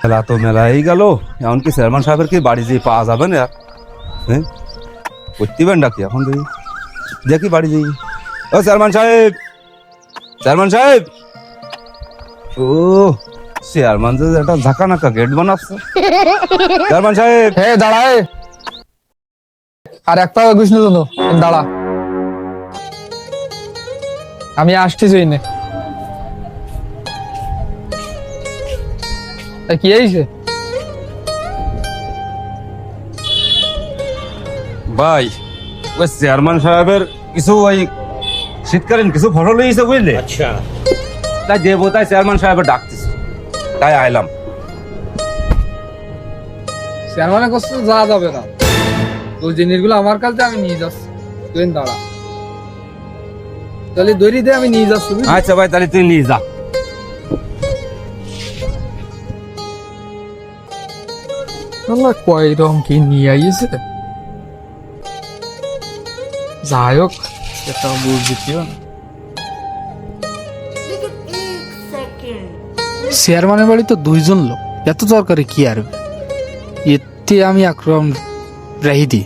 মেলা তো মেলাই গেল। এমনকি চেয়ারম্যান সাহেবের কি বাড়ি যেয়ে পাওয়া যাবে না? হ্যাঁ করতেবেন ডাকি এখন দেখি। দেখি বাড়ি যাই ও চেয়ারম্যান সাহেব! চেয়ারম্যান সাহেব! ও, চেয়ারম্যান যে একটা ঝাঁকা নাকা গেট বানাচ্ছে। চেয়ারম্যান সাহেব! হে দাঁড়ায় আর একটা নিল দাঁড়া। আমি আসছি জইনে কি হয়েছে? ভাই ওই চেয়ারম্যান সাহেবের কিছু ওই শীতকালীন কিছু ফসল হয়েছে বুঝলে? আচ্ছা। তাই দেবো তাই চেয়ারম্যান সাহেবের ডাকতেছে। তাই আইলাম। চেয়ারম্যানের কাছে যাওয়া যাবে না। ওই জিনিসগুলো আমার কাছে আমি নিয়ে যাচ্ছি। তুই দাঁড়া। তাহলে দড়ি দিয়ে আমি নিয়ে যাচ্ছি আচ্ছা ভাই তাহলে তুই নিয়ে যা। আল্লাহ কয় রকম কি নিয়ে আইছে যাই হোক সেটা বুঝবি কেউ না लेकिन एक सेकंड চেয়ারম্যানের বাড়ি তো দুইজন লোক এত তরকারি কি আরবে এতে আমি আক্রম রাহি দিই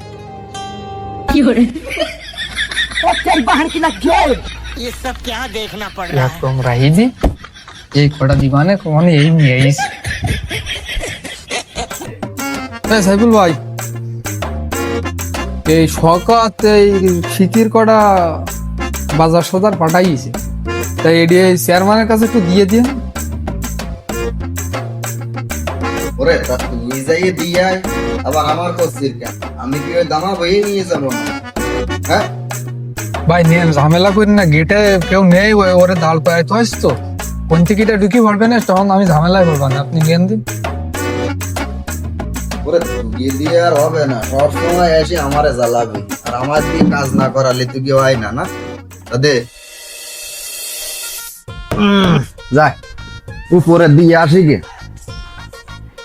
ये सब क्या देखना पड़ रहा है একদম রাহি দি এই কটা দিবানে কমানে এই নিয়ে আইস এই সাইফুল ভাই। এই শকাত এই শীতের কটা বাজার সদার পাঠাইছে। তাই এডি চেয়ারম্যানের কাছে একটু দিয়ে দিয়ে ওরে তা তুই যাইয়ে দিয়ে আয়, আবার আমার করছিস কেন আমি কি ওই দামা বইয়ে নিয়ে যাব? না হ্যাঁ? ভাই নিয়ে ঝামেলা করি না গেটে কেউ নেই ওরে দাঁড় তো তো। কোন টিকিটে ঢুকি পড়বে না তখন আমি ঝামেলায় পড়ব না আপনি নিয়ে দিন। ওরে দিয়ে আর হবে না। এসে আমারে জ্বালাবি। আর আমার দিয়ে কাজ না করালে হয় না না? দে। উম, উপরে দিয়ে আসি গে।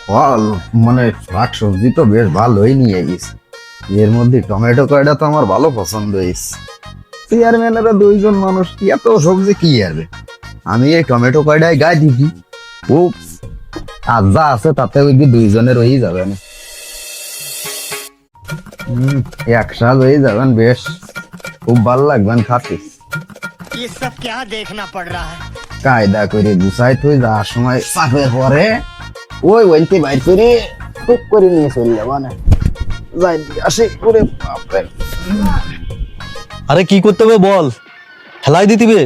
ফল মানে শাক সবজি তো বেশ ভালোই নিয়ে গেছে এর মধ্যে টমেটো কয়টা তো আমার ভালো পছন্দ হয়েছে। চেয়ারম্যানেরা দুইজন মানুষ এত সবজি কি হবে আমি এই টমেটো কয়টায় গায়ে দিবি? ও আর যা আছে তাতে ওই দুইজনের হয়ে যাবে না। একসাথ হয়ে যাবেন বেশ। খুব ভালো লাগবেন খাতে কায়দা করে গুছাই তুই যাওয়ার সময় চাপের পরে ওই ওইতে বাইর করে টুক করে নিয়ে চলে যাব না যাই আসে করে আরে কি করতে হবে বল? ফেলাই দিতিবে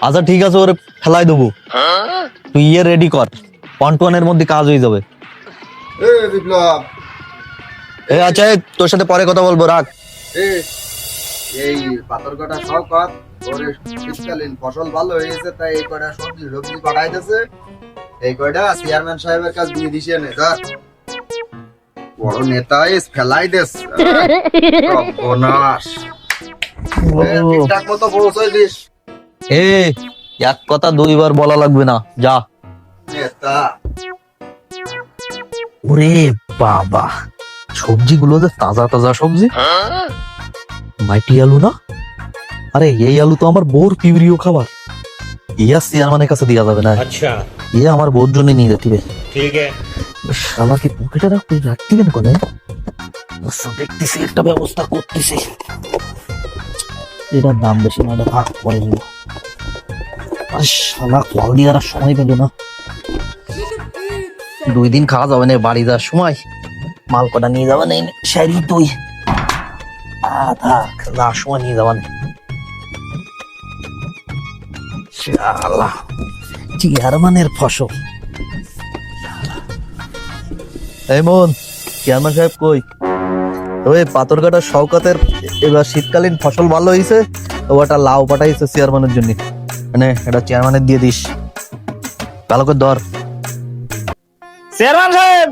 আচ্ছা ঠিক আছে ওরে ফেলাই দেবো। হ্যাঁ? তুই ইয়ে রেডি কর। পন্টনের মধ্যে কাজ হয়ে যাবে। এ বিপ্লব এ আচ্ছা তোর সাথে পরে কথা বলব রাখ। এই পাথর কটা সব কর ওরে শীতকালীন ফসল ভালো হয়েছে তাই এই কটা সবজি সবজি পাঠাইতেছে। এই কয়টা চেয়ারম্যান সাহেবের কাছে দিয়ে দিছে নে ধর। বড় নেতা এস ফেলাই দেস সর্বনাশ ঠিকঠাক মতো পৌঁছাই দিস। এ এক কথা দুইবার বলা লাগবে না যা। নেতা। ওরে বাবা। সবজিগুলো যে তাজা তাজা সবজি? মাইটি আলু না? আরে এই আলু তো আমার বোর পিউরিও খাবার। ইয়া সিয়ারমানের কাছে দেওয়া যাবে না। আচ্ছা। ইয়া আমার বোর জন্য নিয়ে যেতে হবে ঠিক আছে। শালা কি পকেটে রাখতে রাখতে কেন কোনে? আচ্ছা, দেখতেছি একটা ব্যবস্থা করতেছি। এটার দাম বেশি না এটা ভাগ করে নিব। আর শালা কল দেওয়ার সময় পেল না। দুই দিন খাওয়া যাবে না বাড়ি যাওয়ার সময়। মাল কটা নিয়ে যাবে না শাড়ি তুই। থাক যাওয়ার নিয়ে যাবে না শালা চেয়ারম্যানের ফসল। এই মন চেয়ারম্যান সাহেব কই? ওই পাথরঘাটা শওকাতের এবার শীতকালীন ফসল ভালো হয়েছে ওটা লাউ পাঠাইছে চেয়ারম্যানের জন্য। মানে এটা চেয়ারম্যানের দিয়ে দিস। ভালো করে ধর। চেয়ারম্যান সাহেব!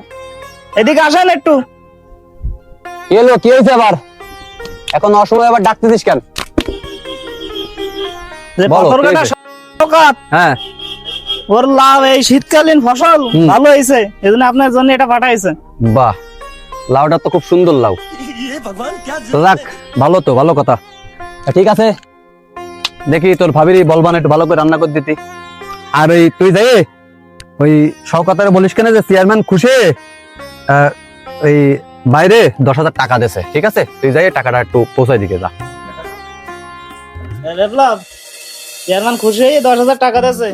এদিকে আসেন একটু। এলো কি হয়েছে আবার? এখন অসময় আবার ডাকতেছিস কেন? হ্যাঁ। ওর লাভ এই শীতকালীন ফসল ভালো হয়েছে আপনার জন্য এটা পাঠাইছে। বাহ লাউটা তো খুব সুন্দর লাউ। রাখ ভালো তো ভালো কথা। ঠিক আছে দেখি তোর ভাবির বলবান একটু ভালো করে রান্না করে দিতি। আর ওই তুই যাই ওই সকাতারে বলিস কেন যে চেয়ারম্যান খুশি? ওই বাইরে দশ হাজার টাকা দেছে ঠিক আছে? তুই যাই টাকাটা একটু পৌঁছাই দিকে যা। চেয়ারম্যান খুশি হয়ে দশ হাজার টাকা দিয়েছে।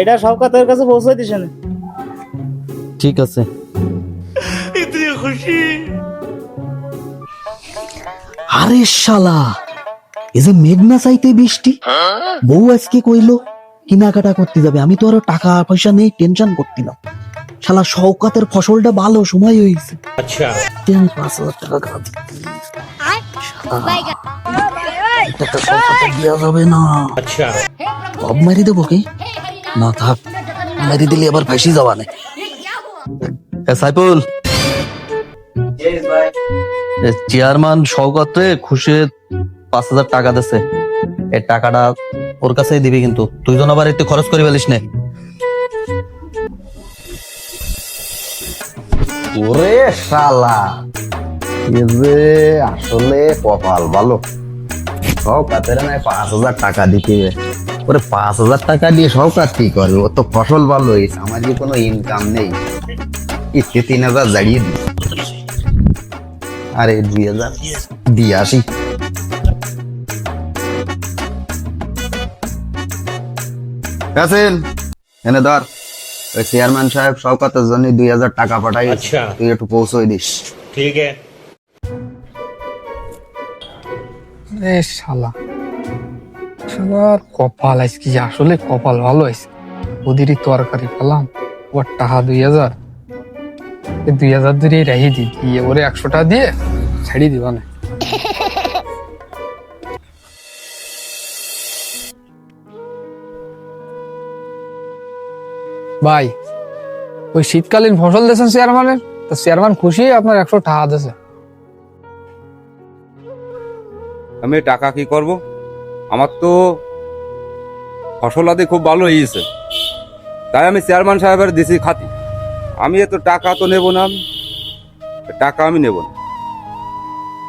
এটা সব কাতের কাছে পৌঁছে দিছে না। ঠিক আছে। আরে শালা এই যে মেঘনা চাইতে বৃষ্টি বউ আজকে কইলো কেনাকাটা করতে যাবে। আমি তো আরও টাকা পয়সা নেই টেনশন করতি না। শালা শওকাতের ফসলটা ভালো সময় হয়েছে আচ্ছা। আমি পাঁচ হাজার টাকা গাছ দেওয়া যাবে না। আচ্ছা। সব মারি দেবো কি? না থাক মারি দিলে আবার ফাঁসি যাওয়া নেই। সাইফুল। এ চেয়ারম্যান শওকতে খুশি পাঁচ হাজার টাকা দিছে। এই টাকাটা ওর কাছেই দিবি কিন্তু। তুই জন আবার একটু খরচ করে ফেলিস নে। ওরে শালা। যে আসলে কপাল ভালো। সব কাতের নাই পাঁচ হাজার টাকা দিতে। ওরে পাঁচ হাজার টাকা দিয়ে সব কাজ কি করবে ও তো ফসল ভালো হয়েছে আমার কি কোনো ইনকাম নেই। কিস্তি তিন হাজার জাড়িয়ে দিই আরে দুই হাজার দিয়ে আসি। এনে ধর। ওই চেয়ারম্যান সাহেব শওকতের জন্য দুই হাজার টাকা পাঠাই। তুই একটু পৌঁছই দিস। এ। শালা। শালার কপাল আজকে আসলে কপাল ভালো আছে ওদেরই তরকারি পেলাম ওর টাকা দুই হাজার। দুই হাজার দিয়ে রেখে দি দিয়ে ওরে একশো টাকা দিয়ে ছেড়ে দিবা না। ভাই, ওই শীতকালীন ফসল দিয়েছেন চেয়ারম্যানের তো চেয়ারম্যান খুশি আপনার একশো টাকা দিয়েছে। আমি টাকা কি করব? আমার তো ফসল আদি খুব ভালো হয়েছে। তাই আমি চেয়ারম্যান সাহেবের দিছি খাতি। আমি এত টাকা তো নেব না টাকা আমি নেব না।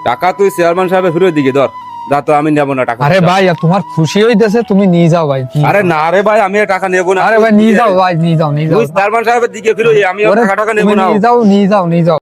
টাকা তুই চেয়ারম্যান সাহেবের ফিরে দিকে ধর। যা তো আমি নেব না টাকা আরে ভাই আর তোমার খুশি হইতেছে তুমি নিয়ে যাও ভাই আরে না রে ভাই আমি টাকা নেব না। আরে ভাই নিয়ে যাও ভাই নিয়ে যাও নিয়ে যাও। সাহেবের দিকে ফিরো আমি টাকা নেব না। নিয়ে যাও নিয়ে যাও নিয়ে যাও।